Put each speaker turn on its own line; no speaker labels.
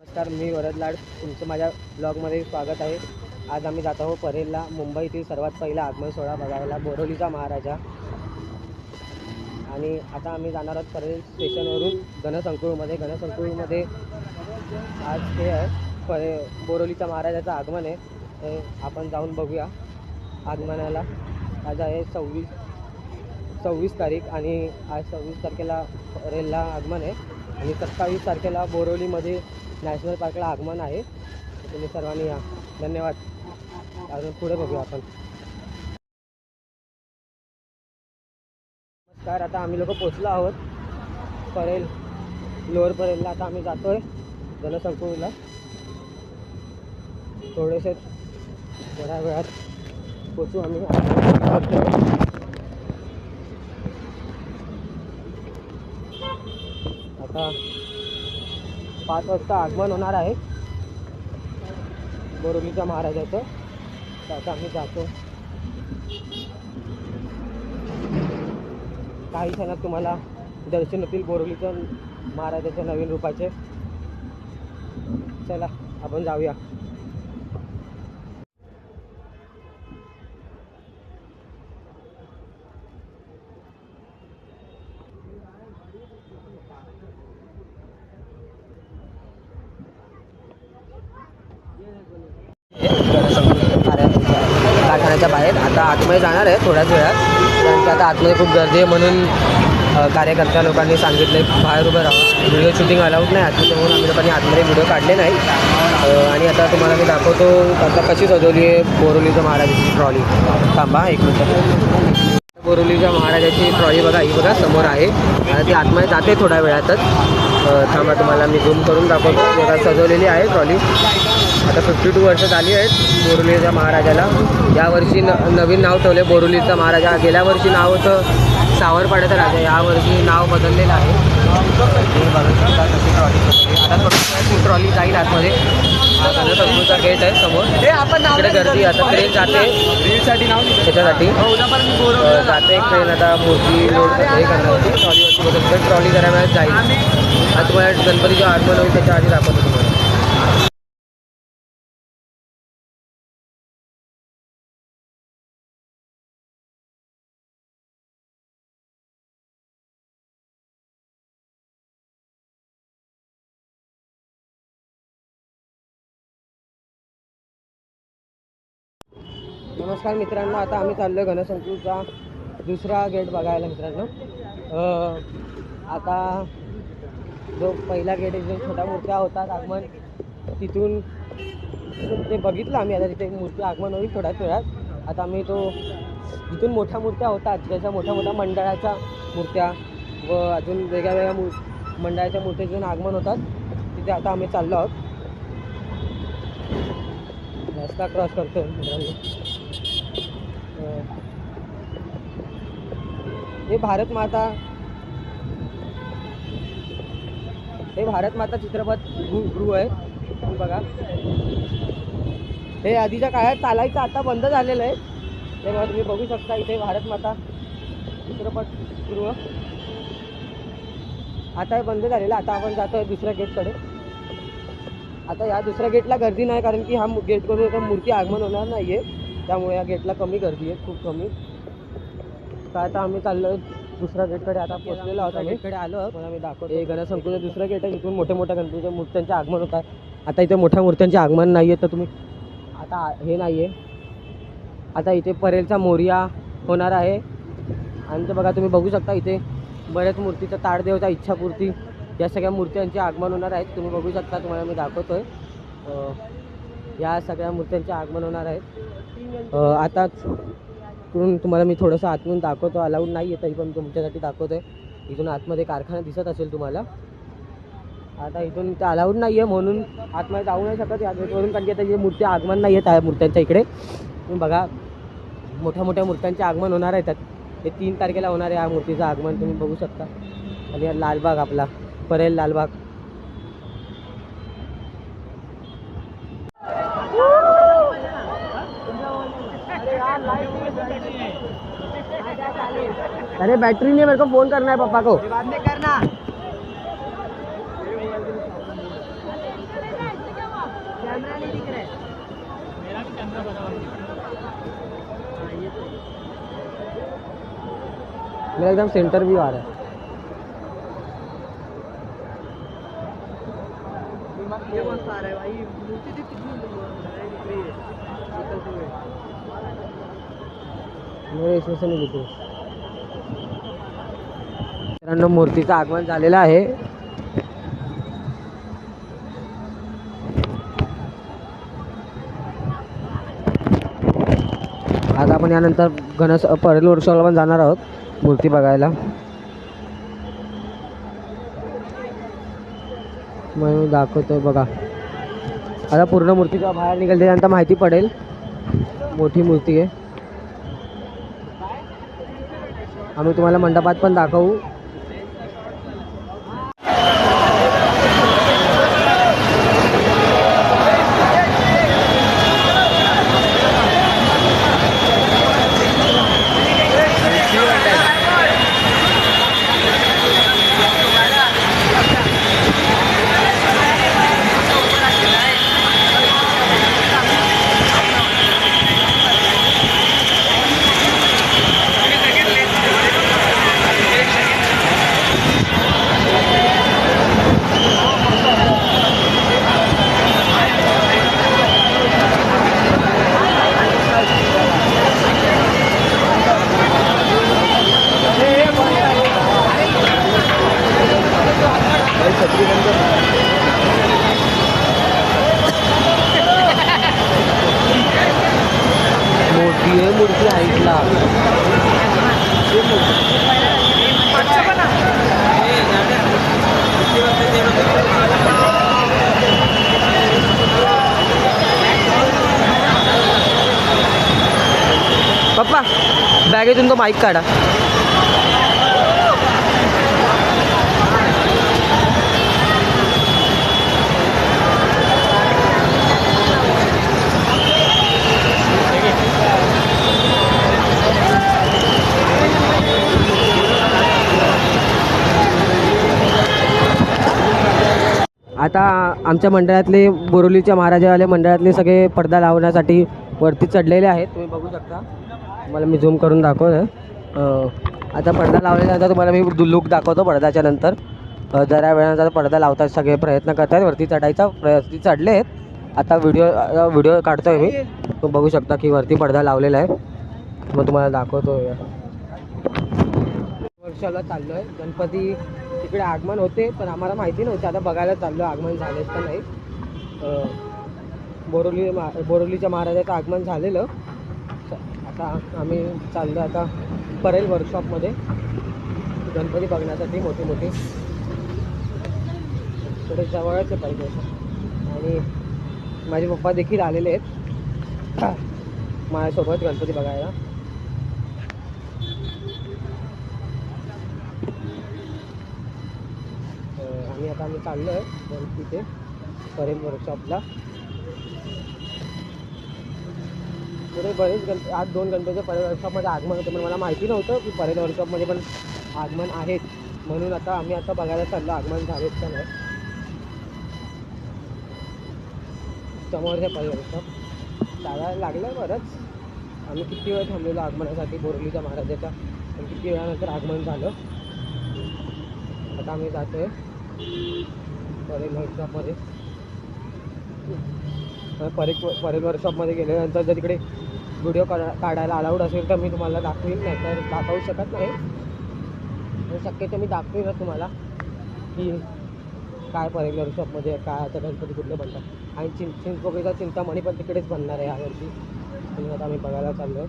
नमस्कार मी वरद लाड. तुमचं माझ्या ब्लॉगमध्ये स्वागत आहे. आज आम्ही जात आहोत परेलला. मुंबईतील सर्वात पहिला आगमन सोहळा बघायला बोरोलीचा महाराजा. आणि आता आम्ही जाणार आहोत परेल स्टेशनवरून गणसंकुळमध्ये गणसंकुळमध्ये आज हे आहे. परे बोरोलीचा महाराजाचं आगमन आहे. ते आपण जाऊन बघूया आगमनाला. आज आहे सव्वीस सव्वीस तारीख आणि आज सव्वीस तारखेला परेलला आगमन आहे. आणि सत्तावीस तारखेला बोरोलीमध्ये नॅशनल पार्कला आगमन आहे. तुम्ही सर्वांनी या. धन्यवाद. अजून पुढे बघूया आपण. नमस्कार आता आम्ही लोक पोचलो आहोत. परेल लोअर परेलला आता आम्ही जातो आहे जनसंकुळला थोडेसे थोड्या वेळात पोचू आम्ही. आता पाच वाजता आगमन होणार आहे. बोरोलीच्या महाराजाचं. तर आता आम्ही जातो. काही क्षणात तुम्हाला दर्शन होतील बोरोलीच्या महाराजाच्या नवीन रूपाचे. चला आपण जाऊया. कारखान्याच्या बाहेर. आता आतमध्ये जाणार आहे थोड्याच वेळात. कारण की आता आतमध्ये खूप गर्दी आहे म्हणून कार्यकर्त्या लोकांनी सांगितले बाहेर उभं राहा व्हिडिओ शूटिंग अलाउड नाही. आतमध्ये म्हणून आम्ही लोकांनी आतमध्ये व्हिडिओ काढले नाही. आणि आता तुम्हाला मी दाखवतो आता कशी सजवली आहे बोरोलीचं महाराजाची ट्रॉली थांबा एक मिनिट. बोरोलीच्या महाराजाची ट्रॉली बघा ही बघा समोर आहे. ती आतमध्ये जाते थोड्या वेळातच. थांबा तुम्हाला मी झूम करून दाखवतो. बघा सजवलेली आहे ट्रॉली आता फिफ्टी टू वर्ष झाली आहेत बोरुलीच्या महाराजाला. यावर्षी न नवीन नाव ठेवले बोरुलीचा महाराजा. गेल्या वर्षी नाव होतं सावरपाड्याचा राजा. यावर्षी नाव बदललेलं आहे. हे. आता थोडी ट्रॉली जाईल आतमध्ये. हा गणतंत्रचा गेट आहे समोर. इकडे गर्दी आता ट्रेन जाते. त्याच्यासाठी. अ, जाते एक ट्रेन आता मूर्ती लोड हे करणार होती ट्रॉलीवरती बघत ट्रॉली वेळात जाईल. आता तुम्हाला गणपतीचे आगमन होईल त्याच्या आधी दाखवतो तुम्हाला. नमस्कार मित्रांनो आता आम्ही चाललो आहे घनसंकुलचा दुसरा गेट बघायला मित्रांनो. आता जो पहिला गेट जो छोट्या मूर्त्या होतात आगमन तिथून ते बघितलं आम्ही. आता तिथे मूर्ती आगमन होईल थोड्याच वेळात. आता आम्ही तो जिथून मोठ्या मूर्त्या होतात ज्याच्या मोठ्या मोठ्या मंडळाच्या मूर्त्या व अजून वेगळ्या वेगळ्या मू मंडळाच्या मूर्त्या जिथून आगमन होतात. तिथे आता आम्ही चाललो आहोत. रस्ता क्रॉस करतो मित्रांनो. हे भारत माता हे भारत माता चित्रपट गृह गृह आहे बघा. हे आधीच्या काळात चालायचं आता बंद झालेलं आहे. ते बघा तुम्ही बघू शकता इथे भारत माता चित्रपट गृह. आता हे बंद झालेलं आता आपण जातोय दुसऱ्या गेटकडे. आता या दुसऱ्या गेटला गर्दी नाही कारण की हा गेट करून मूर्ती आगमन होणार नाही आहे त्यामुळे या गेटला कमी गर्दी आहे खूप कमी. तर आता आम्ही चाललो दुसऱ्या गेटकडे आता पोहोचलेलो आहोत आम्ही. गेटकडे आलो. मला मी दाखवतो. हे गणसंकुलचं दुसरं गेट आहे इथून मोठ्या मोठ्या गणपतीच्या मूर्त्यांचे आगमन होतात आता इथे मोठ्या मूर्त्यांचे आगमन नाही आहे तर तुम्ही आता हे नाही आहे आता इथे परेलचा मोर्या होणार आहे. आणि ते बघा तुम्ही बघू शकता इथे बऱ्याच मूर्तीचा ताडदेवचा इच्छापूर्ती या सगळ्या मूर्त्यांचे आगमन होणार आहेत तुम्ही बघू शकता तुम्हाला मी दाखवतोय. अं, या सगळ्या मूर्त्यांचे आगमन होणार आहेत आता करून तुम्हाला मी थोडंसं आतून दाखवतो. अलाउड नाही आहे तरी पण तुमच्यासाठी आहे इथून आतमध्ये कारखाना दिसत असेल तुम्हाला. आता इथून ते अलाउड नाही आहे म्हणून आतमध्ये जाऊ नाही शकत. या कारण की आता जे मूर्ती आगमन नाही आहे त्या मूर्त्यांच्या इकडे. तुम्ही बघा मोठ्या मोठ्या मूर्त्यांचे आगमन होणार आहेत त्यात. हे तीन तारखेला होणार आहे या मूर्तीचं आगमन. तुम्ही बघू शकता. आणि लालबाग आपला परेल लालबाग. अरे बैटरी नहीं मेरे को फ़ोन करना है पापा को।
करना
मेरा एकदम सेंटर भी आ रहा है।
ये मस्त आ रहा है भाई। मूर्ति दी कितनी
मित्रांनो मूर्तीचं आगमन झालेलं आहे. आता आपण यानंतर गणेश परेल वर्षाला पण जाणार आहोत मूर्ती बघायला. म्हणून दाखवतो बघा. आता पूर्ण मूर्तीच्या बाहेर निघाल त्यानंतर माहिती पडेल. मोठी मूर्ती आहे. आम्ही तुम्हाला मंडपात पण दाखवू मोठी आहे मूर्ती ऐकला पप्पा बॅगेतून तो माईक काढा. आता आमच्या मंडळातले बोरोलीच्या महाराजावाले मंडळातले सगळे पडदा लावण्यासाठी वरती चढलेले आहेत. तुम्ही बघू शकता. तुम्हाला मी झूम करून दाखवलं आता पडदा लावल्यानंतर तुम्हाला मी लुक दाखवतो पडद्याच्या नंतर. जरा वेळानंतर पडदा लावतात सगळे प्रयत्न करतात वरती चढायचा प्रयत्न चढले आहेत. आता व्हिडिओ व्हिडिओ काढतोय मी. तुम्ही बघू शकता की वरती पडदा लावलेला आहे. मग तुम्हाला दाखवतो वर्षाला चाललो आहे गणपती तिकडे आगमन होते पण आम्हाला माहिती नव्हते. आता बघायला चाललो आगमन झालेच का नाही. बोरोली मा बोरोलीच्या महाराजाचं आगमन झालेलं. आता आम्ही चाललो आता परेल वर्कशॉपमध्ये गणपती बघण्यासाठी मोठे मोठे. थोडे जवळच आहे पाहिजे आणि माझे पप्पा देखील आलेले आहेत. माझ्यासोबत गणपती बघायला. आणि आता आम्ही चाललो आहे तिथे परेल वर्कशॉपला तिकडे बरेच गण आज दोन गणपतीचं परेल वर्कशॉपमध्ये आगमन होतं पण मला माहिती नव्हतं की परेल वर्कशॉपमध्ये पण आगमन आहेत. म्हणून आता आम्ही आता बघायला चाललो आगमन झालेत का नाही. समोरचे परेल वर्कशॉप लागायला लागलं बरंच. आम्ही किती वेळ थांबलेलो आगमनासाठी बोरलीच्या महाराजाच्या? पण किती वेळानंतर आगमन झालं? आता आम्ही जातोय. परेल वर्कशॉपमध्ये परेल परेल वर्कशॉपमध्ये गेल्यानंतर जर तिकडे व्हिडिओ काढायला अलाउड असेल तर मी तुम्हाला दाखवीन नाही तर दाखवू शकत नाही. हो, शक्यतो मी दाखवीनच तुम्हाला की काय परेल शॉपमध्ये काय आता गणपती कुठले बनतात. आणि चिं चिंचपोकळीचा चिंतामणी पण तिकडेच बनणार आहे यावर्षी म्हणून आता आम्ही बघायला चाललो आहे